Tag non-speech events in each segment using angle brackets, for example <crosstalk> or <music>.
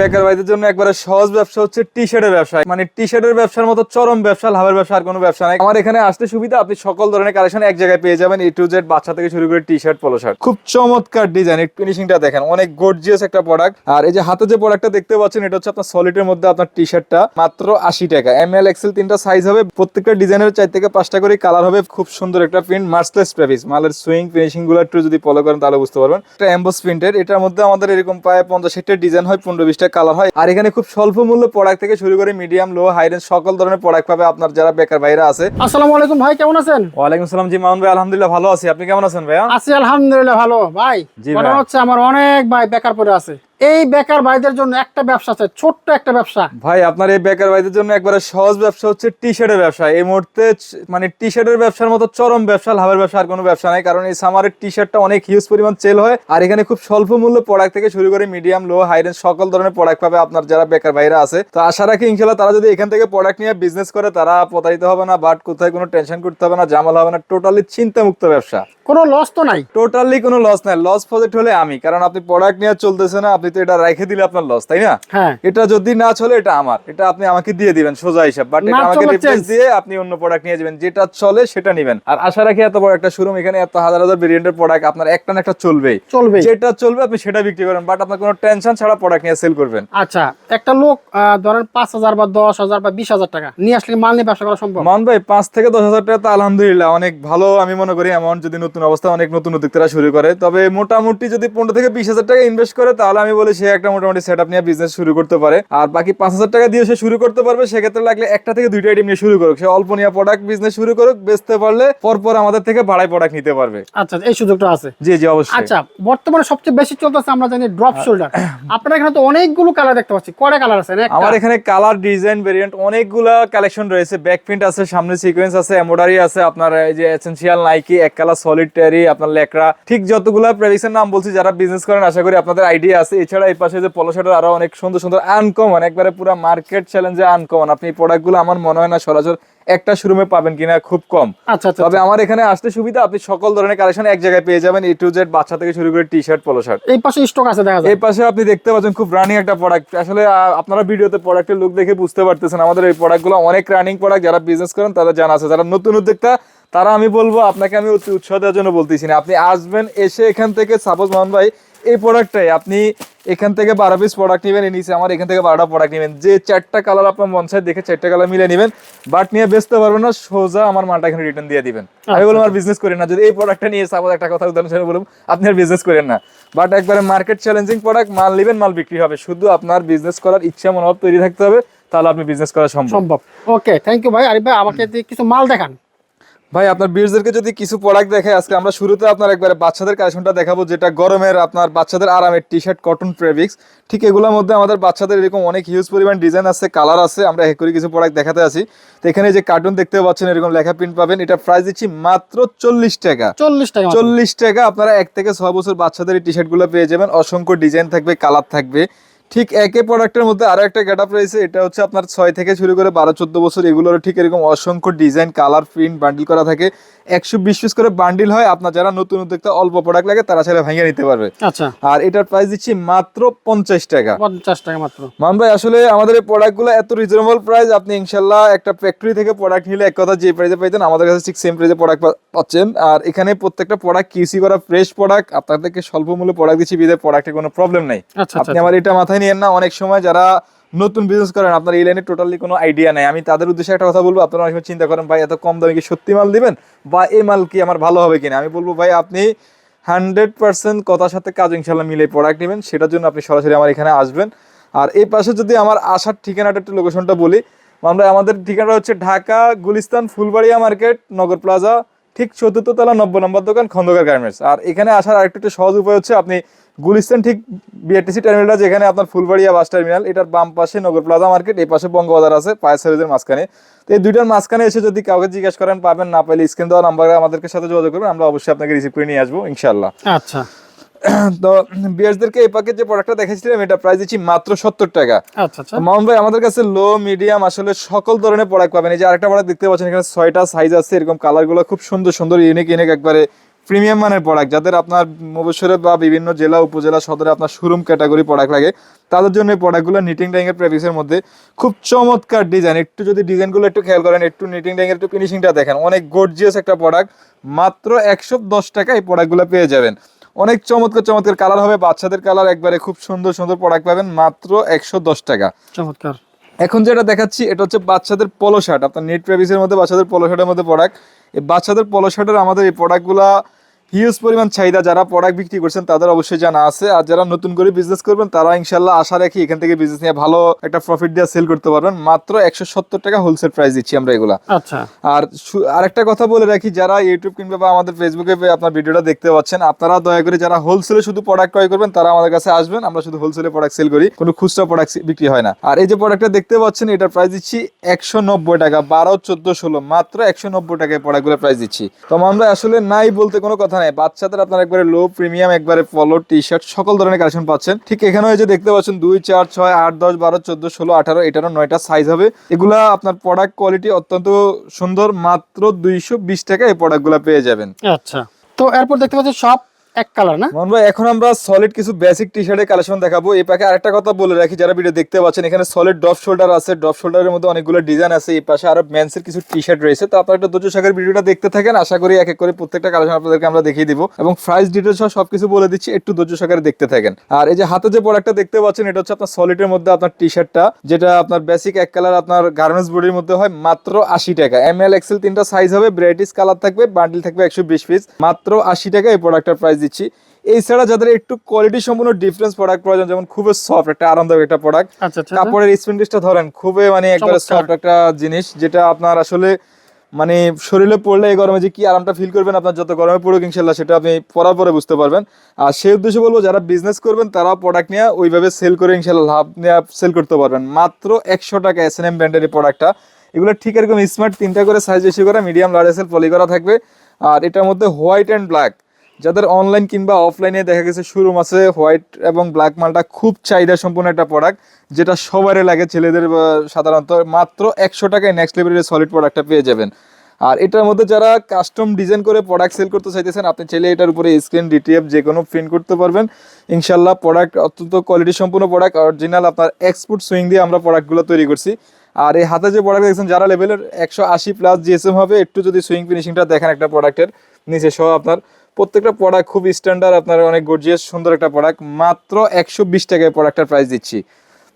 বেকার ভাইদের জন্য একবারে সহজ ব্যবসা হচ্ছে টি শার্টের ব্যবসা। মানে টি শার্টের ব্যবসার মতো চরম ব্যবসা, লাভের ব্যবসা আর কোনো ব্যবসা নাই। আমার এখানে আসতে সুবিধা, আপনি সকল ধরনের কালেকশন এক জায়গায় পেয়ে যাবেন এ টু জেড বাচ্চা থেকে শুরু করে টি শার্ট পোলো শার্ট খুব চমৎকার ডিজাইন ফিনিশিংটা দেখেন, অনেক গর্জিয়াস একটা প্রোডাক্ট আর এই যে হাতে যে প্রোডাক্টটা দেখতে পাচ্ছেন, এটা হচ্ছে আপনার সলিডের মধ্যে আপনার টি শার্টটা মাত্র আশি টাকা। এম এল এক্সেল তিনটা সাইজ হবে, প্রত্যেকটা ডিজাইনের চার থেকে পাঁচটা করে কালার হবে, খুব সুন্দর একটা প্রিন্ট মার্সলেস প্রেভিস মালের সুইং ফিনিশিংগুলো একটু যদি ফলো করেন, তাহলে বুঝতে পারবেন। এটা এম্বোস প্রিন্টের এটার মধ্যে আমাদের এরকম প্রায় পঞ্চাশ ডিজাইন হয়, পনেরো বিশটা কালার হয়। আর এখানে খুব স্বল্প মূল্য প্রোডাক্ট থেকে শুরু করে মিডিয়াম লো হাই রেঞ্জ সকল ধরনের প্রোডাক্ট পাবে আপনার যারা বেকার ভাইরা আছে। আসসালামু আলাইকুম ভাই কেমন আছেন? ওয়ালাইকুম সালাম জি মামুন ভাই আলহামদুলিল্লাহ ভালো আছি। আপনি কেমন আছেন ভাই আছি আলহামদুলিল্লাহ ভালো। ভাই জি। হচ্ছে আমার অনেক ভাই বেকার পড়ে আছে। এই বেকার ভাইদের জন্য একটা ব্যবসা আছে ছোট্ট একটা ব্যবসা। ভাই আপনার এই বেকার ভাইদের জন্য একবারে সহজ ব্যবসা হচ্ছে টি শার্টের ব্যবসা। এই মুহূর্তে মানে টি শার্টের ব্যবসার মতো চরম ব্যবসা লাভের ব্যবসা আর কোনো ব্যবসা নাই কারণ এই সামারের টি শার্টটা অনেক হিউজ পরিমাণ সেল হয় আর এখানে খুব স্বল্প মূল্য প্রোডাক্ট থেকে শুরু করে মিডিয়াম লো হাই রেঞ্জ সকল ধরনের প্রোডাক্ট পাবে আপনার যারা বেকার ভাইরা আছে। তো আশা রাখি ইনশাল্লাহ তারা যদি এখান থেকে প্রোডাক্ট নিয়ে বিজনেস করে তারা প্রতারিত হবে না বাট কোথায় কোনো টেনশন করতে হবে না জামাল হবে না টোটালি চিন্তামুক্ত ব্যবসা। কোনো লস তো নাই? টোটালি কোনো লস নাই লস প্রজেক্ট হলে আমি কারণ আপনি প্রোডাক্ট নিয়ে চলতেছে না আপনি তো এটা রেখে দিলে আপনার লস তাই না? হ্যাঁ। এটা যদি না চলে এটা আমার। এটা আপনি আমাকে দিয়ে দিবেন সোজা হিসাব। বাট এটা আমাকে রিপ্লেস দিয়ে আপনি অন্য প্রোডাক্ট নিয়ে যাবেন। যেটা চলে সেটা নেবেন। আর আশা রাখি এত বড় একটা শোরুম এখানে এত হাজার হাজার ভেরিয়েন্টের প্রোডাক্ট আপনার একটা না একটা চলবেই। চলবে যেটা চলবে আপনি সেটা বিক্রি করেন। বাট আপনার কোনো টেনশন ছাড়া প্রোডাক্ট নিয়ে সেল করবেন। আচ্ছা একটা লোক ধরেন পাঁচ হাজার বা দশ হাজার বা বিশ হাজার টাকা নিয়ে আসলে মাল নিয়ে ব্যবসা করা সম্ভব? মান ভাই পাঁচ থেকে দশ হাজার টাকা তো আলহামদুলিল্লাহ অনেক ভালো আমি মনে করি অ্যামাউন্ট যদি নতুন অবস্থা অনেক নতুন উদ্যোক্তারা শুরু করে। তবে মোটামুটি যদি পনেরো থেকে বিশ হাজার টাকা ইনভেস্ট করে তাহলে আমি বলি সে একটা মোটামুটি সেট আপ নিয়ে বিজনেস শুরু করতে পারে। আর বাকি পাঁচ হাজার টাকা দিয়ে সে শুরু করতে পারবে সেক্ষেত্রে লাগলে একটা থেকে দুইটা আইটেম নিয়ে শুরু করুক। সে অল্প নিয়ে প্রোডাক্ট বিজনেস শুরু করুক বেচতে পারলে পরপর আমাদের থেকে ভাড়ায় প্রোডাক্ট নিতে পারবে। আচ্ছা এই সুযোগটা আছে? জি জি অবশ্যই। আচ্ছা বর্তমানে সবচেয়ে বেশি চলতেছে আমরা জানি ড্রপ শোল্ডার আপনার এখানে তো অনেকগুলো কালার দেখতে পাচ্ছি কয়টা কালার আছে? আমার এখানে কালার ডিজাইন ভেরিয়েন্ট অনেকগুলা কালেকশন রয়েছে। ব্যাক প্রিন্ট আছে সামনে সিকোয়েন্স আছে এমব্রয়ডারি আছে আপনার এই যে এসেনশিয়াল নাইকি এক কালার সলিড ট্যারি আপনার লেকরা ঠিক যতগুলা প্রেভিসের নাম বলছি যারা বিজনেস করেন আশা করি আপনাদের আইডিয়া আছে। এছাড়া এই পাশে যে পলো শার্টের আরও অনেক সুন্দর সুন্দর আনকমন একবারে পুরো মার্কেট চ্যালেঞ্জে আনকমন আপনি এই প্রোডাক্টগুলো আমার মনে হয় না সরাসরি একটা শোরুমে পাবেন কিনা খুব কম। আচ্ছা আচ্ছা তবে আমার এখানে আসতে সুবিধা আপনি সকল ধরনের কালেকশন এক জায়গায় পেয়ে যাবেন এ টু জেড বাচ্চা থেকে শুরু করে টি শার্ট পলো শার্ট এই পাশে স্টক আছে দেখা যায়। এই পাশে আপনি দেখতে পাচ্ছেন খুব রানিং একটা প্রোডাক্ট আসলে আপনারা ভিডিওতে প্রোডাক্টের লুক দেখে বুঝতে পারতেছেন আমাদের এই প্রোডাক্টগুলো অনেক রানিং প্রোডাক্ট যারা বিজনেস করেন তাদের জানা আছে। যারা নতুন উদ্যোক্তা তারা আমি বলব আপনাকে আমি অতি উৎসাহ দেওয়ার জন্য বলতেছি না। আপনি আসবেন এসে এখান থেকে সাপোজ মোহন ভাই এই প্রোডাক্টটাই আপনি এখান থেকে বারো পিস প্রোডাক্ট নেবেন এই নিচে আমার এখান থেকে বারোটা প্রোডাক্ট নেবেন। যে চারটা কালার আপনার মন চায় দেখে চারটা কালার মিলে নেবেন বাট নিয়ে বেচতে পারবেন না সোজা আমার মালটা এখানে রিটার্ন দিয়ে দিবেন। আমি বললাম আর বিজনেস করেন না যদি এই প্রোডাক্টটা নিয়ে সাপোজ একটা কথা উদাহরণ বলুন আপনি আর বিজনেস করেন না। বাট একবারে মার্কেট চ্যালেঞ্জিং প্রোডাক্ট মাল নেবেন মাল বিক্রি হবে। শুধু আপনার বিজনেস করার ইচ্ছা মনোভাব তৈরি থাকতে হবে তাহলে আপনি বিজনেস করা সম্ভব। সম্ভব। ওকে থ্যাংক ইউ ভাই। আরিফ ভাই আমাকে কিছু মাল দেখান। ভাই আপনার বিয়ার্সদেরকে যদি কিছু প্রোডাক্ট দেখাই আজকে আমরা শুরুতে আপনার একবারে বাচ্চাদের কালেকশনটা দেখাবো যেটা গরমের আপনার বাচ্চাদের আরামের টি শার্ট কটন ফেব্রিক্স ঠিক এগুলোর মধ্যে আমাদের বাচ্চাদের এরকম অনেক হিউজ পরিমাণ ডিজাইন আছে কালার আছে আমরা এক করে কিছু প্রোডাক্ট দেখাতে আছি। তো এখানে যে কার্টুন দেখতে পাচ্ছেন এরকম লেখা প্রিন্ট পাবেন এটা প্রাইস দিচ্ছি মাত্র চল্লিশ টাকা। চল্লিশ টাকা চল্লিশ টাকা আপনারা এক থেকে ছয় বছর বাচ্চাদের এই টি শার্টগুলো পেয়ে যাবেন। অসংখ্য ডিজাইন থাকবে কালার থাকবে। ঠিক একই প্রোডাক্টের মধ্যে আরও একটা গেট আপ রয়েছে এটা হচ্ছে আপনার ছয় থেকে শুরু করে বারো চোদ্দ বছর এগুলোর ঠিক এরকম অসংখ্য ডিজাইন কালার প্রিন্ট বান্ডিল করা থাকে। একশো বিশ পিস করে বান্ডিল হয় আপনার যারা নতুন উদ্যোক্তা অল্প প্রোডাক্ট লাগে তারা ছেলে ভাঙিয়ে নিতে পারবে। আচ্ছা। আর এটার প্রাইস দিচ্ছি মাত্র পঞ্চাশ টাকা। পঞ্চাশ টাকা মাত্র। মান ভাই আসলে আমাদের এই প্রোডাক্টগুলো এত রিজনেবল প্রাইস আপনি ইনশাল্লাহ একটা ফ্যাক্টরি থেকে প্রোডাক্ট নিলে এক কথা যে প্রাইসে পাইতেন আমাদের কাছে ঠিক সেম প্রাইসে প্রোডাক্ট পাচ্ছেন। আর এখানে প্রত্যেকটা প্রোডাক্ট কিউসি করা ফ্রেশ প্রোডাক্ট আপনাদেরকে স্বল্প মূল্যে প্রোডাক্ট দিচ্ছি বিধে প্রোডাক্টের কোনো প্রবলেম নাই। আচ্ছা আপনি আমার এটা মাথায় নিয়েন না, অনেক সময় যারা নতুন বিজনেস করেন, আপনার এই লাইনে টোটালি কোনো আইডিয়া নাই। আমি তাদের উদ্দেশ্যে একটা কথা বলব, আপনারা অনেক চিন্তা করেন, ভাই, এত কম দামে কি সত্যি মাল দিবেন? বা এই মাল কি আমার ভালো হবে কিনা? আমি বলব, ভাই, আপনি হান্ড্রেড পার্সেন্ট কথার সাথে কাজ ইনশাল্লাহ মিলে প্রোডাক্ট নেবেন। সেটার জন্য আপনি সরাসরি আমার এখানে আসবেন। আর এই পাশে যদি আমার আসার ঠিকানাটা একটু লোকেশনটা বলি, আমরা, আমাদের ঠিকানাটা হচ্ছে ঢাকা গুলিস্তান ফুলবাড়িয়া মার্কেট, নগর প্লাজা, ঠিক চতুর্থ তলা নব্বই নম্বর দোকান খন্দকার গার্মেন্টস আর এখানে আসার আরেকটা সহজ উপায় হচ্ছে, আপনি গুলিস্তান ঠিক বিআরটিসি টার্মিনালটা যেখানে আপনার ফুলবাড়িয়া বাস টার্মিনাল এটার বাম পাশে নগর প্লাজা মার্কেট এই পাশে বঙ্গবাজার আছে পায়ের সার্ভিসের মাঝখানে। তো এই দুইটার মাঝখানে এসে যদি কাউকে জিজ্ঞেস করেন পাবেন না পাইলে স্ক্রিন দেওয়া নাম্বারে আমাদেরকে সাথে যোগাযোগ করবেন আমরা অবশ্যই আপনাকে রিসিভ করে নিয়ে আসব ইনশাল্লাহ আচ্ছা। তো বিয়ার্সদেরকে এই প্যাকেজ যে প্রোডাক্টটা দেখেছিলাম এটা প্রাইস দিচ্ছি মাত্র সত্তর টাকা। আচ্ছা আচ্ছা। মাউন্ট ভাই আমাদের কাছে লো মিডিয়াম আসলে সকল ধরনের প্রোডাক্ট পাবেন। এই যে আরেকটা প্রোডাক্ট দেখতে পাচ্ছেন এখানে ছয়টা সাইজ আছে এরকম কালারগুলো খুব সুন্দর সুন্দর ইউনিক ইউনিক একবারে প্রিমিয়াম মানের প্রোডাক্ট যাদের আপনার মবসরে বা বিভিন্ন জেলা, উপজেলা, সদরে আপনার শোরুম ক্যাটাগরি প্রোডাক্ট লাগে, তাদের জন্য এই প্রোডাক্টগুলো নিটিং ডাইংয়ের প্রেভিসের মধ্যে খুব চমৎকার ডিজাইন একটু যদি ডিজাইনগুলো একটু খেয়াল করেন, একটু নিটিং ডাইংয়ের একটু ফিনিশিংটা দেখেন, অনেক গর্জিয়াস একটা প্রোডাক্ট মাত্র একশো দশ টাকা এই প্রোডাক্টগুলো পেয়ে যাবেন। অনেক চমৎকার চমৎকার কালার হবে, বাচ্চাদের কালার একবারে খুব সুন্দর সুন্দর প্রোডাক্ট পাবেন, মাত্র একশো দশ টাকা। চমৎকার। এখন যেটা দেখাচ্ছি, এটা হচ্ছে বাচ্চাদের পলো শার্ট আপনার নেট প্রেভিসের মধ্যে বাচ্চাদের পলো শার্টের মধ্যে প্রোডাক্ট এই বাচ্চাদের পলো শার্টের আমাদের এই প্রোডাক্টগুলা হিউজ পরিমাণ চাহিদা যারা প্রোডাক্ট বিক্রি করছেন তাদের অবশ্যই জানা আছে। আর যারা নতুন করে বিজনেস করবেন তারা ইনশাল্লাহ আশা রাখি এখান থেকে বিজনেস নিয়ে ভালো একটা প্রফিট দিয়ে সেল করতে পারবেন। মাত্র একশো সত্তর টাকা হোলসেল প্রাইস দিচ্ছি আমরা এগুলা। আচ্ছা। আর সু- আরেকটা কথা বলে রাখি যারা ইউটিউব কিংবা বা আমাদের ফেসবুকে আপনার ভিডিওটা দেখতে পাচ্ছেন আপনারা দয়া করে যারা হোলসেলে শুধু প্রোডাক্ট ক্রয় করবেন তারা আমাদের কাছে আসবেন। আমরা শুধু হোলসেলে প্রোডাক্ট সেল করি কোনো খুচরা প্রোডাক্ট বিক্রি হয় না। আর এই যে প্রোডাক্টটা দেখতে পাচ্ছেন এটার প্রাইস দিচ্ছি একশো নব্বই টাকা বারো চোদ্দ ষোলো মাত্র একশো নব্বই টাকায় প্রোডাক্টগুলো প্রাইস দিচ্ছি। তো আমরা আসলে নাই বলতে কোনো কথা নাই বাচ্চাদের আপনার একবারে লো প্রিমিয়াম একবারে পলো টি শার্ট সকল ধরনের কালেকশন পাচ্ছেন। ঠিক এখানে যে দেখতে পাচ্ছেন দুই, চার, ছয়, আট, দশ, বারো, চোদ্দ, ষোলো, আঠারো, এটারও নয়টা সাইজ হবে। এগুলা আপনার প্রোডাক্ট কোয়ালিটি অত্যন্ত সুন্দর, মাত্র দুইশো বিশ টাকা এই প্রোডাক্টগুলো পেয়ে যাবেন। আচ্ছা। তো এরপর দেখতে পাচ্ছি সব এক কালার না? মোহন ভাই, এখন আমরা সলিড কিছু বেসিক টি শার্টের কালেকশন দেখাবো। এই আরেকটা কথা বলে রাখি, যারা ভিডিও দেখতে পাচ্ছেন, এখানে সলিড শোল্ডার আছে। শোল্ডারের মধ্যে অনেকগুলো ডিজাইন আছে, এই পাশে আরও মেন্সের কিছু টি শার্ট রয়েছে। তো আপনারা একটা ভিডিওটা দেখতে থাকেন, আশা করি এক এক করে প্রত্যেকটা কালেকশন আপনাদেরকে আমরা দেখিয়ে দিব। এবং প্রাইস ডিটেলস সহ সবকিছু বলে দিচ্ছি, একটু ধৈর্য সহকারে দেখতে থাকেন। আর এই যে হাতে যে প্রোডাক্টটা দেখতে পাচ্ছেন, এটা হচ্ছে আপনার সলিডের মধ্যে আপনার টি শার্টটা যেটা আপনার বেসিক এক কালার আপনার গার্মেন্টস বডির মধ্যে হয় মাত্র আশি টাকা। এম এল এক্সেল তিনটা সাইজ হবে ভ্যারাইটিস কালার থাকবে বান্ডিল থাকবে একশো বিশ পিস মাত্র আশি টাকা এই প্রোডাক্টটার প্রাইস দিচ্ছি। এছাড়া যাদের একটু কোয়ালিটি সম্পূর্ণ ডিফারেন্স প্রোডাক্ট প্রয়োজন যেমন খুবই সফট একটা আরামদায়ক একটা প্রোডাক্ট কাপড়ের স্পেন্ডিসটা ধরেন খুবই মানে একবারে সফট একটা জিনিস যেটা আপনার আসলে মানে শরীরে পড়লে এই গরমে যে কি আরামটা ফিল করবেন আপনার যত গরমে পড়ুক ইনশাল্লাহ সেটা আপনি পরার পরে বুঝতে পারবেন। আর সেই উদ্দেশ্যে বলব যারা বিজনেস করবেন তারা প্রোডাক্ট নিয়ে ওইভাবে সেল করে ইনশাল্লাহ লাভ নিয়ে সেল করতে পারবেন। মাত্র একশো টাকা এস এন এম ব্র্যান্ডের এই প্রোডাক্টটা এগুলো ঠিক এরকম স্মার্ট তিনটা করে সাইজ বেশি করা মিডিয়াম লার্জ এসেল পলি করা থাকবে। আর এটার মধ্যে হোয়াইট অ্যান্ড ব্ল্যাক যাদের অনলাইন কিংবা অফলাইনে দেখা গেছে শোরুম আছে হোয়াইট এবং ব্ল্যাক মালটা খুব চাহিদা সম্পূর্ণ একটা প্রোডাক্ট যেটা সবারই লাগে ছেলেদের সাধারণত মাত্র একশো টাকায় নেক্সট লেভেলের সলিড প্রোডাক্টটা পেয়ে যাবেন। আর এটার মধ্যে যারা কাস্টম ডিজাইন করে প্রোডাক্ট সেল করতে চাইতেছেন, আপনি চাইলে এটার উপরে স্ক্রিন ডিটিএফ যে কোনো প্রিন্ট করতে পারবেন। ইনশাল্লাহ প্রোডাক্ট অত্যন্ত কোয়ালিটি সম্পূর্ণ প্রোডাক্ট অরিজিনাল আপনার এক্সপোর্ট সুইং দিয়ে আমরা প্রোডাক্টগুলো তৈরি করছি। আর এই হাতে যে প্রোডাক্ট দেখছেন, যারা লেভেলের একশো আশি প্লাস জিএসএম হবে, একটু যদি সুইং ফিনিশিংটা দেখেন একটা প্রোডাক্টের নিচে সহ আপনার প্রত্যেকটা প্রোডাক্ট খুব স্ট্যান্ডার্ড আপনার অনেক গর্জিয়াস সুন্দর একটা প্রোডাক্ট মাত্র একশো বিশ টাকায় প্রোডাক্টের প্রাইস দিচ্ছি।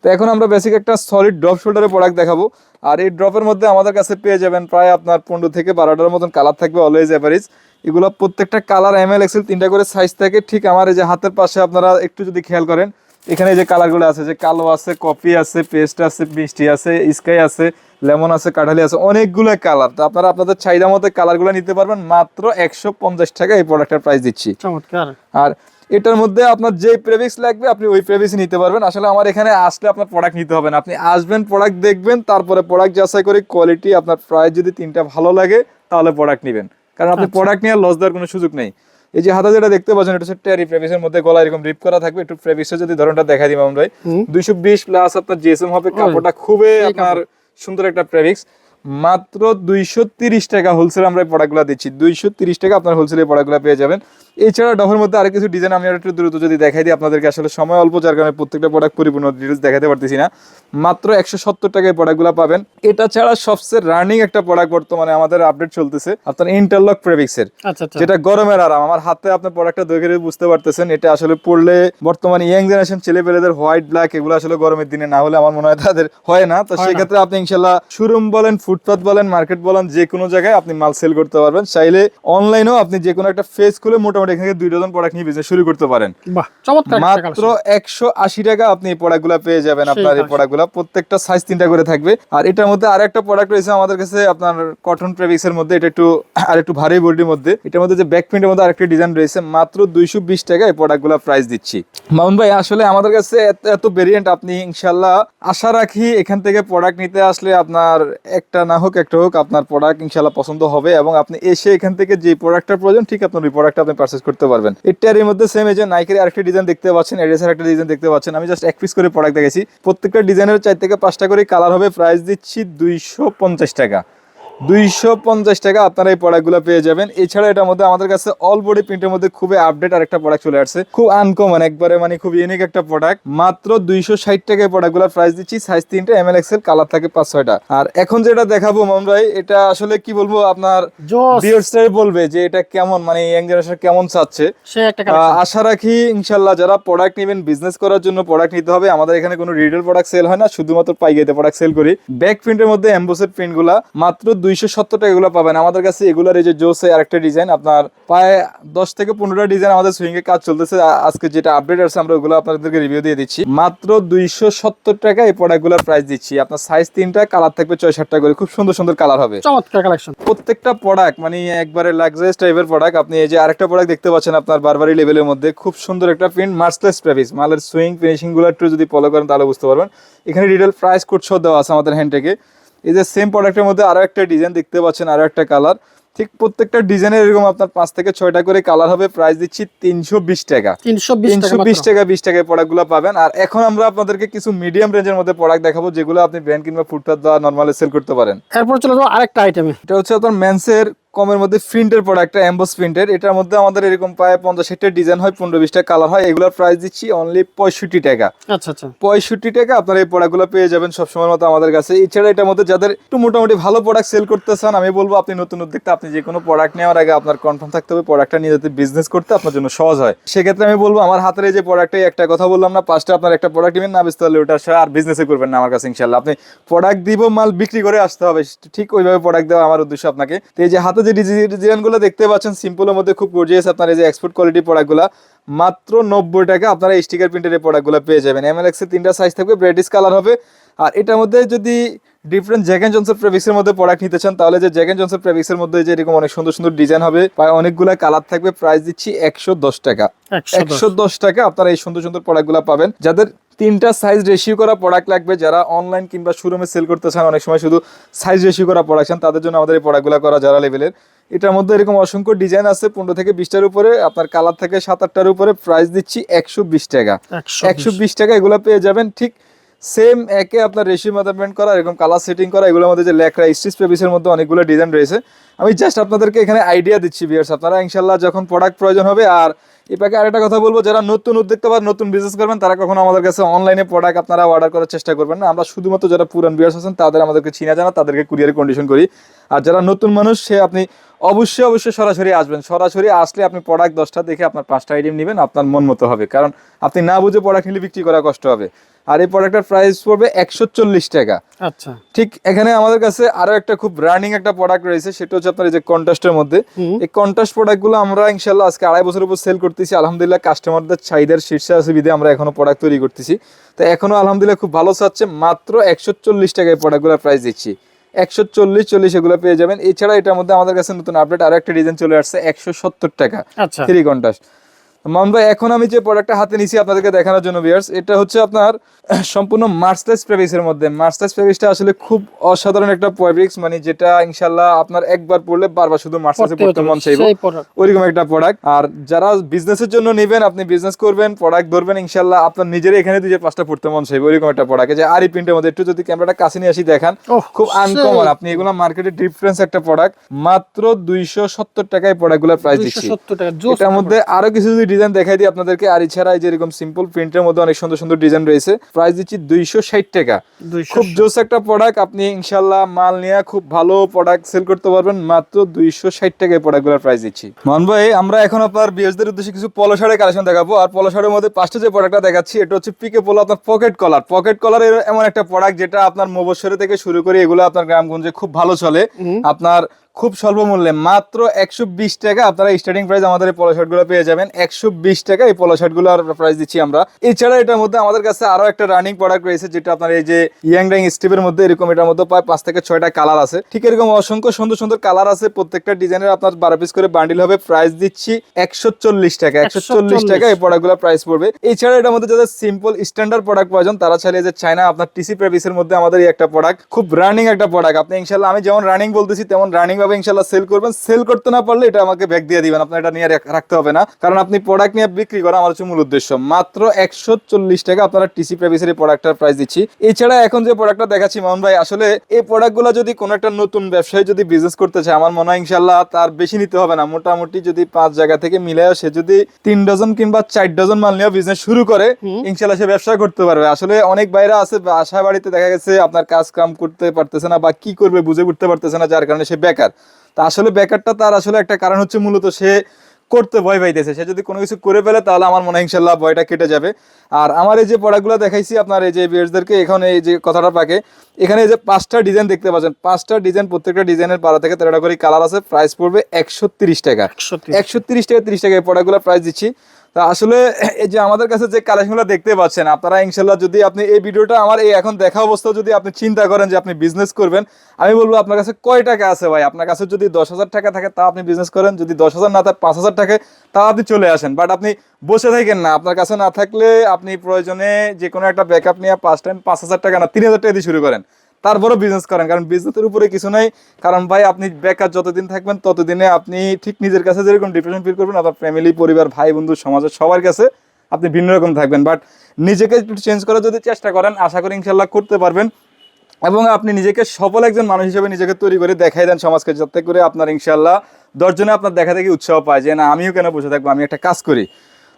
তো এখন আমরা বেসিক একটা সলিড ড্রপ শোল্ডারের প্রোডাক্ট দেখাবো। আর এই ড্রপের মধ্যে আমাদের কাছে পেয়ে যাবেন প্রায় আপনার পনেরো থেকে বারোটার মতন কালার থাকবে অলওয়েজ অ্যাভারেজ এগুলো প্রত্যেকটা কালার এম এল এক্সেল তিনটা করে সাইজ থাকে। ঠিক আমার এই যে হাতের পাশে আপনারা একটু যদি খেয়াল করেন এখানে যে কালারগুলো আছে যে কালো আছে কফি আছে পেস্ট আছে মিষ্টি আছে স্কাই আছে লেমন আছে কাঠালি আছে অনেকগুলো কালার তো আপনারা আপনাদের চাহিদা মতো কালারগুলো নিতে পারবেন। মাত্র একশো পঞ্চাশ টাকা এই প্রোডাক্টের প্রাইস দিচ্ছি। চমৎকার। আর এটার মধ্যে আপনার যে প্রেভিক্স লাগবে আপনি ওই প্রেভিক্স নিতে পারবেন। আসলে আমার এখানে আসলে আপনার প্রোডাক্ট নিতে হবে না। আপনি আসবেন প্রোডাক্ট দেখবেন তারপরে প্রোডাক্ট যাচাই করে কোয়ালিটি আপনার প্রাইস যদি তিনটা ভালো লাগে তাহলে প্রোডাক্ট নেবেন। কারণ আপনি প্রোডাক্ট নিয়ে লস দেওয়ার কোনো সুযোগ নেই। এই যে হাতা যেটা দেখতে পাচ্ছেন এটা হচ্ছে টেরি প্রেভিক্সের মধ্যে গলা এরকম রিপ করা থাকবে। একটু প্রেভিক্সের যদি ধরনটা দেখা দিব আমরা হুম। দুইশো বিশ প্লাস আপনার জিএসএম হবে কাপড়টা খুবই আপনার সুন্দর একটা প্রেভিক্স মাত্র দুইশো তিরিশ টাকা হোলসেল আমরা এই প্রোডাক্টগুলো দিচ্ছি। দুইশো তিরিশ টাকা আপনার হোলসেলে প্রোডাক্টগুলো পেয়ে যাবেন। এছাড়া ডফের মধ্যে আরও কিছু ডিজাইন আমি আর একটু দ্রুত যদি দেখাই দিই আপনাদেরকে আসলে সময় অল্প যার কারণে প্রত্যেকটা প্রোডাক্ট পরিপূর্ণ ডিটেলস দেখাতে পারতেছি না। মাত্র একশো সত্তর টাকায় প্রোডাক্টগুলো পাবেন। এটা ছাড়া সবচেয়ে রানিং একটা প্রোডাক্ট বর্তমানে আমাদের আপডেট চলতেছে আপনার ইন্টারলক প্রেভিক্সের আচ্ছা আচ্ছা। যেটা গরমের আরাম। আমার হাতে আপনার প্রোডাক্টটা দেখে বুঝতে পারতেছেন এটা আসলে পড়লে বর্তমানে ইয়াং জেনারেশন ছেলে পেলেদের হোয়াইট ব্ল্যাক এগুলো আসলে গরমের দিনে না হলে আমার মনে হয় তাদের হয় না। তো সেক্ষেত্রে আপনি ইনশাল্লাহ শোরুম বলেন ফুটপাথ বলেন মার্কেট বলেন যে কোনো জায়গায় আপনি মাল সেল করতে পারবেন। চাইলে অনলাইনেও আপনি যে কোনো একটা ফেস খুলে মোটামুটি এখানে দুই ডজন প্রোডাক্ট নিয়ে বিজনেস শুরু করতে পারেন। মাত্র একশো আশি টাকা আপনি এই পেয়ে যাবেন আপনার এই প্রত্যেকটা সাইজ তিনটা করে থাকবে। আর এটার মধ্যে আর একটা প্রোডাক্ট রয়েছে আমাদের কাছে আপনার কটন প্রেভিক্স এর মধ্যে। এটা একটু আর একটু ভারী বডির মধ্যে। এটার মধ্যে যে ব্যাক প্রিন্টের মধ্যে আরেকটা ডিজাইন রয়েছে মাত্র দুইশো বিশ টাকা এই প্রাইস দিচ্ছি। মামুন ভাই আসলে আমাদের কাছে এত ভেরিয়েন্ট আপনি ইনশাল্লাহ আশা রাখি এখান থেকে প্রোডাক্ট নিতে আসলে আপনার একটা না হোক একটা হোক আপনার প্রোডাক্ট ইনশাল্লাহ পছন্দ হবে। এবং আপনি এসে এখান থেকে যে প্রোডাক্টটা প্রয়োজন ঠিক আপনার ওই প্রোডাক্টটা আপনি পারচেস করতে পারবেন। এটার মধ্যে সেম এই যে নাইকের আরেকটা ডিজাইন দেখতে পাচ্ছেন এডিসের একটা ডিজাইন দেখতে পাচ্ছেন। আমি জাস্ট এক পিস করে প্রোডাক্ট দেখেছি প্রত্যেকটা ডিজাইনের চার থেকে পাঁচটা করে কালার হবে। প্রাইস দিচ্ছি দুইশো পঞ্চাশ টাকা। দুইশো পঞ্চাশ টাকা আপনারা এই প্রোডাক্টগুলো পেয়ে যাবেন। এছাড়া এটার মধ্যে আমাদের কাছে অল বডি প্রিন্টের মধ্যে খুবই আপডেট আর একটা প্রোডাক্ট চলে আসছে। খুব আনকমন একবারে মানে খুব ইউনিক একটা প্রোডাক্ট মাত্র দুইশো ষাট টাকায় প্রোডাক্টগুলোর প্রাইস দিচ্ছি। সাইজ তিনটা এম এল এক্সেল কালার থাকে পাঁচ ছয়টা। আর এখন যেটা দেখাবো মামুন ভাই এটা আসলে কি বলব আপনার জোস বলবে যে এটা কেমন মানে ইয়াং জেনারেশন কেমন চাচ্ছে। আশা রাখি ইনশাল্লাহ যারা প্রোডাক্ট নেবেন বিজনেস করার জন্য প্রোডাক্ট নিতে হবে। আমাদের এখানে কোনো রিটেল প্রোডাক্ট সেল হয় না শুধুমাত্র পাইকারিতে প্রোডাক্ট সেল করি। ব্যাক প্রিন্টের মধ্যে এমবোসেড প্রিন্টগুলা মাত্র দুইশো সত্তর টাকা এগুলো পাবেন। আমাদের কাছে এগুলার এই যে জোসে আরেকটা ডিজাইন আপনার প্রায় দশ থেকে পনেরোটা ডিজাইন আমাদের সুইং এর কাজ চলতেছে। আজকে যেটা আপডেট আছে আমরা ওগুলো আপনাদেরকে রিভিউ দিয়ে দিচ্ছি। মাত্র দুইশো সত্তর টাকা এই প্রোডাক্টগুলোর প্রাইস দিচ্ছি। আপনার সাইজ তিনটা কালার থাকবে ছয় সাতটা করে। খুব সুন্দর সুন্দর কালার হবে। চমৎকার কালেকশন প্রত্যেকটা প্রোডাক্ট মানে একবারে লাক্সারিয়াস টাইপের প্রোডাক্ট আপনি এই যে আরেকটা প্রোডাক্ট দেখতে পাচ্ছেন আপনার বারবারি লেভেলের মধ্যে। খুব সুন্দর একটা প্রিন্ট মার্সলেস প্রেভিস মালের সুইং ফিনিশিংগুলো একটু যদি ফলো করেন তাহলে বুঝতে পারবেন। এখানে ডিটেল প্রাইস কোড সহ দেওয়া আছে আমাদের হ্যান্ড থেকে এই যে সেম প্রোডাক্টের মধ্যে আরও একটা ডিজাইন দেখতে পাচ্ছেন আরও একটা কালার ঠিক প্রত্যেকটা ডিজাইনের এরকম আপনার পাঁচ থেকে ছয়টা করে কালার হবে প্রাইস দিচ্ছি তিনশো বিশ টাকা। তিনশো বিশ টাকা বিশ টাকা বিশ টাকায় প্রোডাক্টগুলো পাবেন। আর এখন আমরা আপনাদেরকে কিছু মিডিয়াম রেঞ্জের মধ্যে প্রোডাক্ট দেখাবো যেগুলো আপনি ব্র্যান্ড কিংবা ফুটপাথ বা নর্মালি সেল করতে পারেন। এরপর চলে যাব আরেকটা আইটেম এটা হচ্ছে আপনার মেন্সের কমের মধ্যে প্রিন্টের প্রোডাক্ট অ্যাম্বোস প্রিন্টের এটার মধ্যে আমাদের এরকম প্রায় পঞ্চাশ ষাটের ডিজাইন হয় পনেরো বিশটা কালার হয় এগুলোর প্রাইস দিচ্ছি অনলি পঁয়ষট্টি টাকা। আচ্ছা আচ্ছা। পঁয়ষট্টি টাকা আপনারা এই প্রোডাক্টগুলো পেয়ে যাবেন সবসময় মতো আমাদের কাছে। এছাড়া এটার মধ্যে যাদের একটু মোটামুটি ভালো প্রোডাক্ট সেল করতে চান আমি বলব আপনি নতুন উদ্যোক্তা আপনি যে কোনো প্রোডাক্ট নেওয়ার আগে আপনার কনফার্ম থাকতে হবে প্রোডাক্টটা নিয়ে যাতে বিজনেস করতে আপনার জন্য সহজ হয়। সেক্ষেত্রে আমি বলব আমার হাতের এই যে প্রোডাক্টে একটা কথা বললাম না পাঁচটা আপনার একটা প্রোডাক্ট নেবেন না বুঝতে পারলে ওটা আর বিজনেসে করবেন না আমার কাছে ইনশাল্লাহ আপনি প্রোডাক্ট দিব মাল বিক্রি করে আসতে হবে ঠিক ওইভাবে প্রোডাক্ট দেওয়া আমার উদ্দেশ্য আপনাকে। তো এই যে হাতে যে ডিজাইনগুলো দেখতে পাচ্ছেন সিম্পলের মধ্যে খুব গর্জিয়াস আপনার এই যে এক্সপোর্ট কোয়ালিটি প্রোডাক্টগুলো মাত্র নব্বই টাকা আপনারা স্টিকার প্রিন্টের এই প্রোডাক্টগুলো পেয়ে যাবেন। এমএলএক্স এর তিনটা সাইজ থাকবে ব্রেডিস কালার হবে। আর এটার মধ্যে যদি ডিফারেন্ট জ্যাক এন্ড জনসন প্রেভিক্সের মধ্যে প্রোডাক্ট নিতে চান তাহলে যে জ্যাক এন্ড জনসন প্রেভিক্সের মধ্যে যে এরকম অনেক সুন্দর সুন্দর ডিজাইন হবে প্রায় অনেকগুলো কালার থাকবে প্রাইস দিচ্ছি একশো দশ টাকা। একশো একশো দশ টাকা আপনারা এই সুন্দর সুন্দর প্রোডাক্টগুলো পাবেন। যাদের তিনটা সাইজ রেশিও করা প্রোডাক্ট লাগবে যারা অনলাইন কিংবা শোরুমে সেল করতে চান। অনেক সময় শুধু সাইজ রেশিও করা প্রোডাক্ট চান তাদের জন্য আমাদের এই প্রোডাক্টগুলো করা যারা লেভেলের এটার মধ্যে এরকম অসংখ্য ডিজাইন আছে পনেরো থেকে বিশটার উপরে আপনার কালার থাকে সাত আটটার উপরে প্রাইস দিচ্ছি একশো বিশ টাকা। একশো বিশ। টাকা এগুলো পেয়ে যাবেন ঠিক সেম একে আপনার রেশিও মেজারমেন্ট করা এরকম কালার সেটিং করা এগুলোর মধ্যে যে লেখরা স্টিচ পেপিসের মধ্যে অনেকগুলো ডিজাইন রয়েছে। আমি জাস্ট আপনাদেরকে এখানে আইডিয়া দিচ্ছি বিয়ার্স আপনারা ইনশাল্লাহ যখন প্রোডাক্ট প্রয়োজন হবে আর এই প্যাকে আরেকটা কথা বলব, যারা নতুন উদ্যোক্তা বা নতুন বিজনেস করবেন, তারা কখনো আমাদের কাছে অনলাইনে প্রোডাক্ট আপনারা অর্ডার করার চেষ্টা করবেন না। আমরা শুধুমাত্র যারা পুরান বিয়ার্স আছেন, তাদের আমাদেরকে চিনা জানা, তাদেরকে কুরিয়ার কন্ডিশন করি। আর যারা নতুন মানুষ, সে আপনি অবশ্যই অবশ্যই সরাসরি আসবেন। সরাসরি আসলে আপনি প্রোডাক্ট দশটা দেখে আপনার পাঁচটা আইটেম নেবেন, আপনার মন মতো হবে। কারণ আপনি না বুঝে প্রোডাক্ট নিলে বিক্রি করা কষ্ট হবে। আর এই প্রোডাক্টের প্রাইস পড়বে একশো চল্লিশ টাকা। আচ্ছা। ঠিক এখানে আমাদের কাছে আরও একটা খুব রানিং একটা প্রোডাক্ট রয়েছে সেটা হচ্ছে আপনার এই যে কন্টাস্টের মধ্যে। এই কন্টাস্ট প্রোডাক্টগুলো আমরা ইনশাল্লাহ আজকে আড়াই বছর উপর সেল করতেছি। আলহামদুলিল্লাহ কাস্টমারদের চাহিদার শীর্ষে আছে বিধে আমরা এখনও প্রোডাক্ট তৈরি করতেছি। তো এখনও আলহামদুলিল্লাহ খুব ভালো চাচ্ছে। মাত্র একশো চল্লিশ টাকায় প্রোডাক্টগুলোর প্রাইস দিচ্ছি। একশো চল্লিশ চল্লিশ এগুলো পেয়ে যাবেন। এছাড়া এটার মধ্যে আমাদের কাছে নতুন আপডেট আরও একটা ডিজাইন চলে আসছে একশো সত্তর টাকা। আচ্ছা। থ্রি কন্টাস্ট মামুন ভাই এখন আমি যে প্রোডাক্টটা হাতে নিছি আপনাদেরকে দেখানোর জন্য ভিউয়ার্স এটা হচ্ছে আপনার সম্পূর্ণ মার্সলেস প্রেভিক্সের মধ্যে। মার্সলেস প্রেভিক্সটা আসলে খুব অসাধারণ একটা প্রেভিক্স মানে যেটা ইনশাল্লাহ আপনার একবার পড়লে বারবার শুধু মার্সলেসে পড়তে মন চাইব। ওইরকম একটা প্রোডাক্ট আর যারা বিজনেসের জন্য নেবেন আপনি বিজনেস করবেন প্রোডাক্ট ধরবেন ইনশাল্লাহ আপনার নিজেরই এখানে দুই পাঁচটা পড়তে মন চাইবে। ওইরকম একটা প্রোডাক্ট যে আরি প্রিন্টের মধ্যে একটু যদি ক্যামেরাটা কাছে নিয়ে আসি দেখান। খুব আনকমন আপনি এগুলো মার্কেটে ডিফারেন্স একটা প্রোডাক্ট মাত্র দুইশো সত্তর টাকায় প্রোডাক্টগুলোর প্রাইস দিচ্ছি। 270 টাকা এটার মধ্যে আরও কিছু যদি ডিজাইন দেখাই দিই আপনাদেরকে। আর এছাড়া যে এরকম সিম্পল প্রিন্টের মধ্যে অনেক সুন্দর সুন্দর ডিজাইন রয়েছে। প্রাইস দিচ্ছি দুইশো ষাট টাকা। খুব জোস একটা প্রোডাক্ট আপনি ইনশাল্লাহ মাল নিয়ে খুব ভালো প্রোডাক্ট সেল করতে পারবেন। মাত্র দুইশো ষাট টাকায় প্রোডাক্টগুলোর প্রাইস দিচ্ছি। মান ভাই আমরা এখন আপনার বিএসদের উদ্দেশ্যে কিছু পলো শার্টের কালেকশন দেখাবো। আর পলো শার্টের মধ্যে পাঁচটা যে প্রোডাক্টটা দেখাচ্ছি এটা হচ্ছে পিকে পলো আপনার পকেট কলার পকেট কলার এমন একটা প্রোডাক্ট যেটা আপনার মোবসরে থেকে শুরু করে এগুলো আপনার গ্রামগঞ্জে খুব ভালো চলে। আপনার খুব স্বল্প মূল্যে। মাত্র একশো বিশ টাকা আপনারা স্টার্টিং প্রাইস আমাদের এই পলো শার্টগুলো পেয়ে যাবেন। একশো বিশ টাকা এই পলো শার্টগুলোর প্রাইস দিচ্ছি আমরা। এছাড়া এটার মধ্যে আমাদের কাছে আরও একটা রানিং প্রোডাক্ট রয়েছে যেটা আপনার এই যে ইয়াং ডাইং স্টেপের মধ্যে এরকম এটার মধ্যে প্রায় পাঁচ থেকে ছয়টা কালার আছে। ঠিক এরকম অসংখ্য সুন্দর সুন্দর কালার আছে। প্রত্যেকটা ডিজাইনের আপনার বারো পিস করে বান্ডিল হবে। প্রাইস দিচ্ছি একশো চল্লিশ টাকা। একশো চল্লিশ টাকা এই প্রোডাক্টগুলো প্রাইস পড়বে। এছাড়া এটার মধ্যে যাদের সিম্পল স্ট্যান্ডার্ড প্রোডাক্ট প্রয়োজন তারা চাইলে যে চায়না আপনার টিসি প্রেভিসের মধ্যে আমাদের এই একটা প্রোডাক্ট খুব রানিং একটা প্রোডাক্ট আপনি ইনশাল্লাহ আমি যেমন রানিং বলতেছি তেমন রানিং বা কীভাবে ইনশাল্লাহ সেল করবেন? সেল করতে না পারলে এটা আমাকে ব্যাক দিয়ে দিবেন। আপনার এটা নিয়ে রাখতে হবে না। কারণ আপনি প্রোডাক্ট নিয়ে বিক্রি করা আমার হচ্ছে মূল উদ্দেশ্য। মাত্র একশো চল্লিশ টাকা আপনারা টিসি প্রেভিসের এই প্রোডাক্টটার প্রাইস দিচ্ছি। এছাড়া এখন যে প্রোডাক্টটা দেখাচ্ছি মামুন ভাই আসলে এই প্রোডাক্টগুলো যদি কোনো একটা নতুন ব্যবসায়ী যদি বিজনেস করতে চায় আমার মনে হয় ইনশাল্লাহ তার বেশি নিতে হবে না। মোটামুটি যদি পাঁচ জায়গা থেকে মিলে সে যদি তিন ডজন কিংবা চার ডজন মাল নিয়ে বিজনেস শুরু করে ইনশাল্লাহ সে ব্যবসা করতে পারবে। আসলে অনেক বাইরে আছে আশা বাড়িতে দেখা গেছে আপনার কাজ কাম করতে পারতেছে না বা কি করবে বুঝে উঠতে পারতেছে না যার কারণে সে বেকার। তা আসলে বেকারটা তার আসলে একটা কারণ হচ্ছে মূলত সে করতে ভয় পাইতেছে। সে যদি কোনো কিছু করে ফেলে তাহলে আমার মনে হয় ইনশাল্লাহ ভয়টা কেটে যাবে। আর আমার এই যে প্রোডাক্টগুলো দেখাইছি আপনার এই যে বিয়ার্সদেরকে এখানে এই যে কথাটা পাকে এখানে এই যে পাঁচটা ডিজাইন দেখতে পাচ্ছেন। পাঁচটা ডিজাইন প্রত্যেকটা ডিজাইনের বারো থেকে তেরোটা করে কালার আছে। প্রাইস পড়বে একশো তিরিশ টাকা। একশো তিরিশ। টাকা তিরিশ টাকা এই প্রোডাক্টগুলো প্রাইস দিচ্ছি। তা আসলে <clears throat> এই যে আমাদের কাছে যে কালেকশনগুলো দেখতে পাচ্ছেন, আপনারা ইনশাল্লাহ যদি আপনি এই ভিডিওটা আমার এই এখন দেখা অবস্থা যদি আপনি চিন্তা করেন যে আপনি বিজনেস করবেন, আমি বলব আপনার কাছে কয় টাকা আছে ভাই? আপনার কাছে যদি দশ হাজার টাকা থাকে তা আপনি বিজনেস করেন, যদি দশ হাজার না থাকে, পাঁচ হাজার থাকে তা আপনি চলে আসেন। বাট আপনি বসে থাকেন না। আপনার কাছে না থাকলে আপনি প্রয়োজনে যে কোনো একটা ব্যাকআপ নিয়ে পাঁচ টাইম পাঁচ হাজার টাকা না, তিন হাজার টাকা দিয়ে শুরু করেন। তারপরও বিজনেস করেন। কারণ বিজনেসের উপরে কিছু নাই। কারণ ভাই, আপনি বেকার যতদিন থাকবেন, ততদিনে আপনি ঠিক নিজের কাছে যেরকম ডিপ্রেশন ফিল করবেন, আপনার ফ্যামিলি পরিবার, ভাই, বন্ধু, সমাজের সবার কাছে আপনি ভিন্ন রকম থাকবেন। বাট নিজেকে একটু চেঞ্জ করার যদি চেষ্টা করেন, আশা করি ইনশাল্লাহ করতে পারবেন। এবং আপনি নিজেকে সফল একজন মানুষ হিসেবে নিজেকে তৈরি করে দেখাই দেন সমাজকে, যাতে করে আপনার ইনশাল্লাহ দশজনে আপনার দেখা দেখি উৎসাহ পায় যে, না, আমিও কেন বসে থাকব? আমি একটা কাজ করি।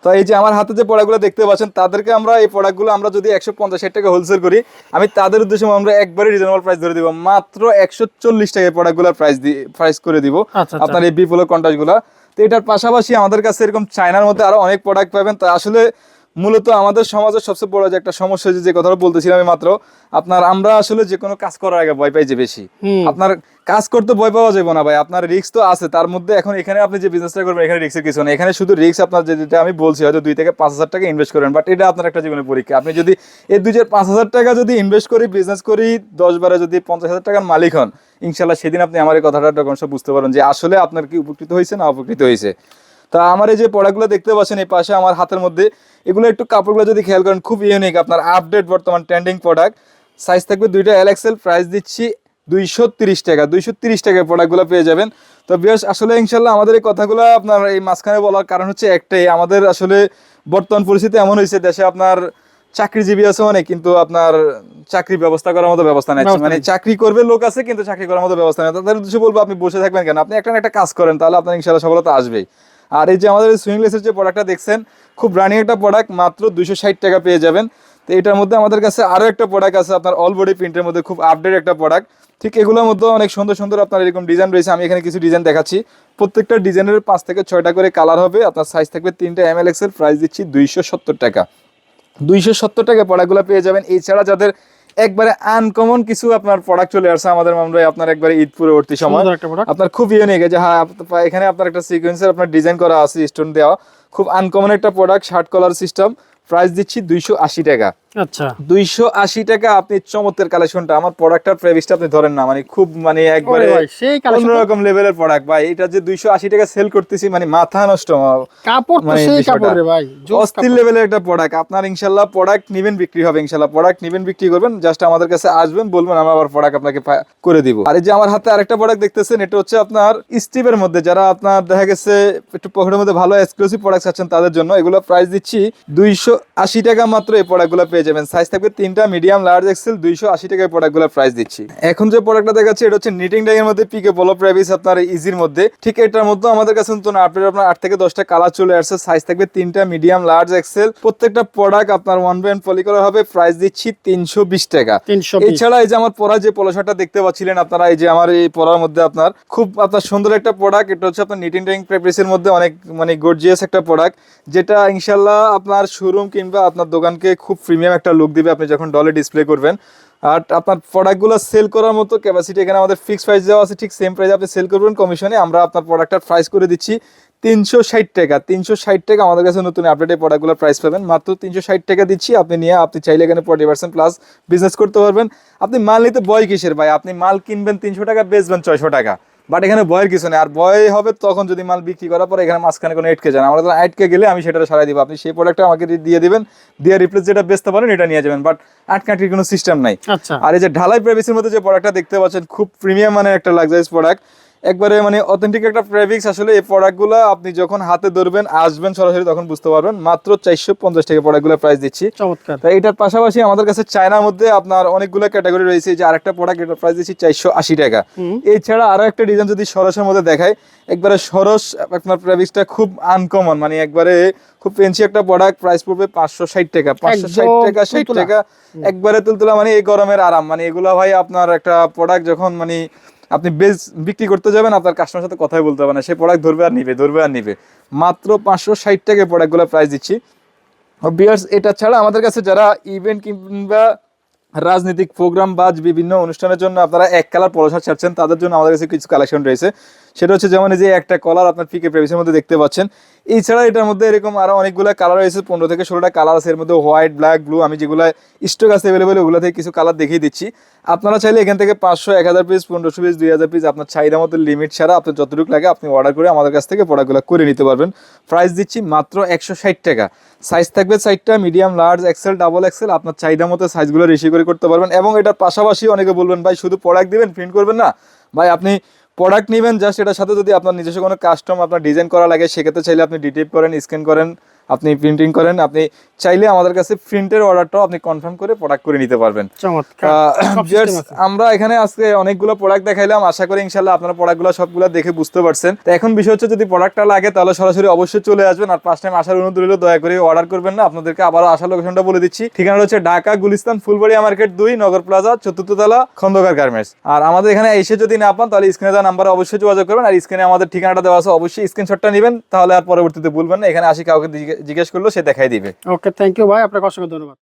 তো এই যে আমার হাতে যে প্রোডাক্টগুলো দেখতে পাচ্ছেন তাদেরকে আমরা এই প্রোডাক্টগুলো আমরা যদি একশো পঞ্চাশ ষাট টাকা হোলসেল করি আমি তাদের উদ্দেশ্যে আমরা একবারে রিজনেবল প্রাইস ধরে দিব। মাত্র একশো চল্লিশ টাকা প্রোডাক্টগুলোর প্রাইস দি প্রাইস করে দিব আচ্ছা, আচ্ছা। আপনার এই বিপুল কন্টাক্টগুলো তো এটার পাশাপাশি আমাদের কাছে এরকম চায়নার মধ্যে আরও অনেক প্রোডাক্ট পাবেন। তো আসলে মূলত আমাদের সমাজের সবচেয়ে বড় যে একটা সমস্যা যে কথাটা বলতেছিলাম আমি মাত্র আপনার আমরা আসলে যে কোনো কাজ করার আগে ভয় পাই যে বেশি। আপনার কাজ করতে ভয় পাওয়া যাবে না ভাই আপনার রিস্ক তো আছে তার মধ্যে এখন এখানে আপনি যে বিজনেসটা করবেন এখানে রিস্কের কিছু নেই। এখানে শুধু রিস্ক আপনার যেটা আমি বলছি হয়তো দুই থেকে পাঁচ হাজার টাকা ইনভেস্ট করেন বাট এটা আপনার একটা জীবনের পরীক্ষা। আপনি যদি এই দুই পাঁচ হাজার টাকা যদি ইনভেস্ট করি বিজনেস করি দশ বারে যদি পঞ্চাশ হাজার টাকার মালিক হন ইনশাল্লাহ সেদিন আপনি আমার এই কথাটা তখন সব বুঝতে পারেন যে আসলে আপনার কি উপকৃত হয়েছে না উপকৃত হয়েছে। তা আমার এই যে প্রোডাক্টগুলো দেখতে পাচ্ছেন এই পাশে আমার হাতের মধ্যে এগুলো একটু কাপড়গুলো যদি খেয়াল করেন খুব ইউনিক আপনার আপডেট বর্তমান ট্রেন্ডিং প্রোডাক্ট সাইজ থাকবে দুইটা এল এক্সেল প্রাইস দিচ্ছি দুইশো তিরিশ টাকা দুইশো তিরিশ টাকায় প্রোডাক্টগুলো পেয়ে যাবেন। তো বেশ আসলে ইনশাল্লাহ আমাদের এই কথাগুলো আপনার এই মাঝখানে বলার কারণ হচ্ছে একটাই আমাদের আসলে বর্তমান পরিস্থিতি এমন হয়েছে দেশে আপনার চাকরিজীবী আছে অনেক কিন্তু আপনার চাকরি ব্যবস্থা করার মতো ব্যবস্থা নেই। মানে চাকরি করবে লোক আছে কিন্তু চাকরি করার মতো ব্যবস্থা নেই। তাদের উদ্দেশ্যে বলব আপনি বসে থাকবেন কেন? আপনি একটা না একটা কাজ করেন তাহলে আপনার ইনশাল্লাহ সফলতা আসবেই। আর এই যে আমাদের সুইংলেসের যে প্রোডাক্টটা দেখছেন, খুব রানিং একটা প্রোডাক্ট মাত্র দুইশো ষাট টাকা পেয়ে যাবেন। তো এটার মধ্যে আমাদের কাছে আরও একটা প্রোডাক্ট আছে, আপনার অল বডি প্রিন্টের মধ্যে খুব আপডেট একটা প্রোডাক্ট ঠিক এগুলোর মধ্যে অনেক সুন্দর সুন্দর আপনার এরকম ডিজাইন রয়েছে, আমি এখানে কিছু ডিজাইন দেখাচ্ছি। প্রত্যেকটা ডিজাইনের পাঁচ থেকে ছয়টা করে কালার হবে, আপনার সাইজ থাকবে তিনটা এম এল এক্সেল প্রাইস দিচ্ছি দুইশো সত্তর টাকা। দুইশো সত্তর টাকা প্রোডাক্টগুলো পেয়ে যাবেন। এছাড়া যাদের একবারে আনকমন কিছু আপনার প্রোডাক্ট চলে আসছে আমাদের মামলায়। আপনার একবারে ঈদ পূর্ববর্তী সময়। আপনার খুব ইউনিক যে হ্যাঁ এখানে আপনার একটা সিকোয়েন্সের আপনার ডিজাইন করা আছে স্টোন দেওয়া। খুব আনকমন একটা product shirt collar system price দিচ্ছি দুইশো আশি টাকা। আচ্ছা। দুইশো আশি টাকা আপনি চমৎকার কালেকশনটা আমার প্রোডাক্টটার প্রাইসটা আপনি ধরেন না মানে খুব মানে একবারে সেই কালেকশন অন্যরকম লেভেলের প্রোডাক্ট ভাই এটা যে দুইশো আশি টাকা সেল করতেছি মানে মাথা নষ্ট কাপড় তো মানে সেই কাপড় রে ভাই অস্থির লেভেলের একটা প্রোডাক্ট আপনার প্রোডাক্ট নিবেন বিক্রি হবে প্রোডাক্ট নিবেন বিক্রি করবেন জাস্ট আমাদের কাছে আসবেন বলবেন আমরা আবার প্রোডাক্ট আপনাকে করে দিব। আর এই যে আমার হাতে আরেকটা প্রোডাক্ট দেখতেছেন এটা হচ্ছে আপনার স্টিভের মধ্যে। যারা আপনার দেখা গেছে একটু পকেটের মধ্যে ভালো এক্সক্লুসিভ প্রোডাক্ট আছেন তাদের জন্য এগুলো প্রাইস দিচ্ছি দুইশো আশি টাকা মাত্র এই প্রোডাক্টগুলো পেয়ে যাবেন। সাইজ থাকবে তিনটা মিডিয়াম লার্জ এক্সেল দুইশো আশি টাকায় প্রোডাক্টগুলো প্রাইস দিচ্ছি। এখন যে প্রোডাক্টটা দেখাচ্ছি এটা হচ্ছে নিটিং ড্যাগের মধ্যে পিকে পলো প্রাইস আপনার ইজির মধ্যে। ঠিক এটার মধ্যে আমাদের কাছে নতুন আপডেট আপনার আট থেকে দশটা কালার চলে আসছে। সাইজ থাকবে তিনটা মিডিয়াম লার্জ এক্সেল প্রত্যেকটা প্রোডাক্ট আপনার ওয়ান বাই পলি করা হবে। প্রাইস দিচ্ছি তিনশো বিশ টাকা। এছাড়া এই যে আমার পরা যে পলো শার্টটা দেখতে পাচ্ছিলেন আপনারা এই যে আমার এই পরার মধ্যে আপনার খুব আপনার সুন্দর একটা প্রোডাক্ট এটা হচ্ছে আপনার নিটিং ট্যাং প্রেপ্রিসের মধ্যে অনেক মানে গর্জিয়াস একটা প্রোডাক্ট যেটা ইনশাল্লাহ আপনার শোরুম কিংবা আপনার দোকানকে খুব প্রিমিয়াম একটা লুক দিবে, আপনি যখন ডলে ডিসপ্লে করবেন। আর আপনার প্রোডাক্টগুলো সেল করার মতো ক্যাপাসিটি এখানে আমাদের ফিক্সড প্রাইস দেওয়া আছে, ঠিক সেম প্রাইসে আপনি সেল করবেন কমিশনে আমরা আপনার প্রোডাক্টটার প্রাইস করে দিচ্ছি তিনশো ষাট টাকা। তিনশো ষাট টাকা আমাদের কাছে নতুন আপডেটেড প্রোডাক্টগুলোর প্রাইস পাবেন। মাত্র তিনশো ষাট টাকা দিচ্ছি। আপনি নিয়ে আপনি চাইলে এখানে ফোর্টি পার্সেন্ট প্লাস বিজনেস করতে পারবেন। আপনি মাল নিতে বয় কিসের ভাই? আপনি মাল কিনবেন তিনশো টাকা, বেচবেন ছয়শো টাকা। বাট এখানে বয়ের কিছু নেই। আর বয় হবে তখন যদি মাল বিক্রি করার পরে এখানে মাঝখানে কোনো এটকে যান আমরা আটকে গেলে আমি সেটা সারাই দিব। আপনি সেই প্রোডাক্টটা আমাকে দিয়ে দিবেন। দিয়ে রিপ্লেস যেটা বেচতে পারেন এটা নিয়ে যাবেন। বাট আটকাটির কোনো সিস্টেম নাই। আচ্ছা। আর এই যে ঢালাই প্রাইভেসির মধ্যে যে প্রোডাক্টটা দেখতে পাচ্ছেন খুব প্রিমিয়াম মানে একটা লাক্সারিস প্রোডাক্ট একবারে মানে অথেন্টিক একটা ফেব্রিক্স আসলে এই প্রোডাক্টগুলো আপনি যখন হাতে ধরবেন আসবেন সরাসরি তখন বুঝতে পারবেন। মাত্র চারশো পঞ্চাশ টাকা প্রোডাক্টগুলো প্রাইস দিচ্ছি। চমৎকার। তো এটার পাশাপাশি আমাদের কাছে চায়নার মধ্যে আপনার অনেকগুলো ক্যাটাগরি রয়েছে যে আরেকটা প্রোডাক্ট এটার প্রাইস দিচ্ছি চারশো আশি টাকা। এছাড়া আরও একটা ডিজাইন যদি সরসের মধ্যে দেখায় একবারে সরস আপনার প্রাইসটা খুব আনকমন মানে একবারে খুব পেন্সি একটা প্রোডাক্ট প্রাইস পড়বে পাঁচশো ষাট টাকা পাঁচশো ষাট টাকা ষাট টাকা। একবারে তুলতুলা মানে এই গরমের আরাম মানে এগুলো ভাই আপনার একটা প্রোডাক্ট যখন মানে আপনি বেজ বিক্রি করতে যাবেন, আপনার কাস্টমার সাথে কথাই বলতে হবে না। সেই প্রোডাক্ট ধরবে আর নিবে, ধরবে আর নিবে। মাত্র পাঁচশো ষাট টাকা প্রোডাক্টগুলো প্রাইস দিচ্ছি। বিয়ার্স এটা ছাড়া আমাদের কাছে যারা ইভেন্ট কিংবা রাজনৈতিক প্রোগ্রাম বা বিভিন্ন অনুষ্ঠানের জন্য আপনারা এক কালার পলসার ছাড়ছেন, তাদের জন্য আমাদের কাছে কিছু কালেকশন রয়েছে। সেটা হচ্ছে যেমন এই যে একটা কলার আপনার পিকে প্রেভিসের মধ্যে দেখতে পাচ্ছেন। এছাড়া এটার মধ্যে এরকম আরও অনেকগুলো কালার রয়েছে, পনেরো থেকে ষোলোটা কালার আছে। এর মধ্যে হোয়াইট ব্ল্যাক ব্লু আমি যেগুলো স্টক আছে অ্যাভেলেবেল ওগুলো থেকে কিছু কালার দেখিয়ে দিচ্ছি। আপনারা চাইলে এখান থেকে পাঁচশো, এক হাজার পিস পনেরোশো পিস দুই হাজার পিস আপনার চাহিদা মতো লিমিট ছাড়া আপনার যতটুকু লাগে আপনি অর্ডার করে আমাদের কাছ থেকে প্রোডাক্টগুলো করে নিতে পারবেন। প্রাইস দিচ্ছি মাত্র একশো ষাট টাকা। সাইজ থাকবে সাইজটা medium large XL double XL আপনার চাহিদা মতো সাইজগুলো রেসি করে করতে পারবেন। এবং এটার পাশাপাশি অনেকে বলবেন, ভাই, শুধু প্রোডাক্ট দিবেন প্রিন্ট করবেন না? ভাই, আপনি প্রোডাক্ট নেবেন জাস্ট এটার সাথে যদি আপনার নিজস্ব কোনো কাস্টম আপনার ডিজাইন করা লাগে, সেক্ষেত্রে চাইলে আপনি ডিটেপ করেন স্ক্যান করেন। আপনি প্রিন্টিং করেন আপনি চাইলে আমাদের কাছে প্রিন্টের অর্ডারটাও আপনি কনফার্ম করে প্রোডাক্ট করে নিতে পারবেন। আমরা এখানে আজকে অনেকগুলো প্রোডাক্ট দেখাইলাম আশা করি ইনশাল্লাহ আপনারা প্রোডাক্টগুলো সবগুলো দেখে বুঝতে পারছেন। তো এখন বিষয় হচ্ছে যদি প্রোডাক্টটা লাগে তাহলে সরাসরি অবশ্যই চলে আসবেন। আর ফার্স্ট টাইম আসার অনুরোধ রইল দয়া করে অর্ডার করবেন না। আপনাদেরকে আবারও আসার লোকেশনটা বলে দিচ্ছি। ঠিকানা হচ্ছে ঢাকা গুলিস্তান ফুলবাড়িয়া মার্কেট দুই নগর প্লাজা চতুর্থ তলা খন্দকার গার্মেন্টস আর আমাদের এখানে এসে যদি না পান তাহলে স্ক্রিনে দেওয়া নাম্বারে অবশ্যই যোগাযোগ করবেন। আর স্ক্রিনে আমাদের ঠিকানাটা দেওয়া আছে অবশ্যই স্ক্রিনশটটা নেবেন। তাহলে আর পরবর্তীতে বলবেন না। এখানে আসি কাউকে জিজ্ঞে- জিজ্ঞেস করল সে দেখাই দিবে। ওকে থ্যাংক ইউ ভাই। আপনাকে অসংখ্য ধন্যবাদ।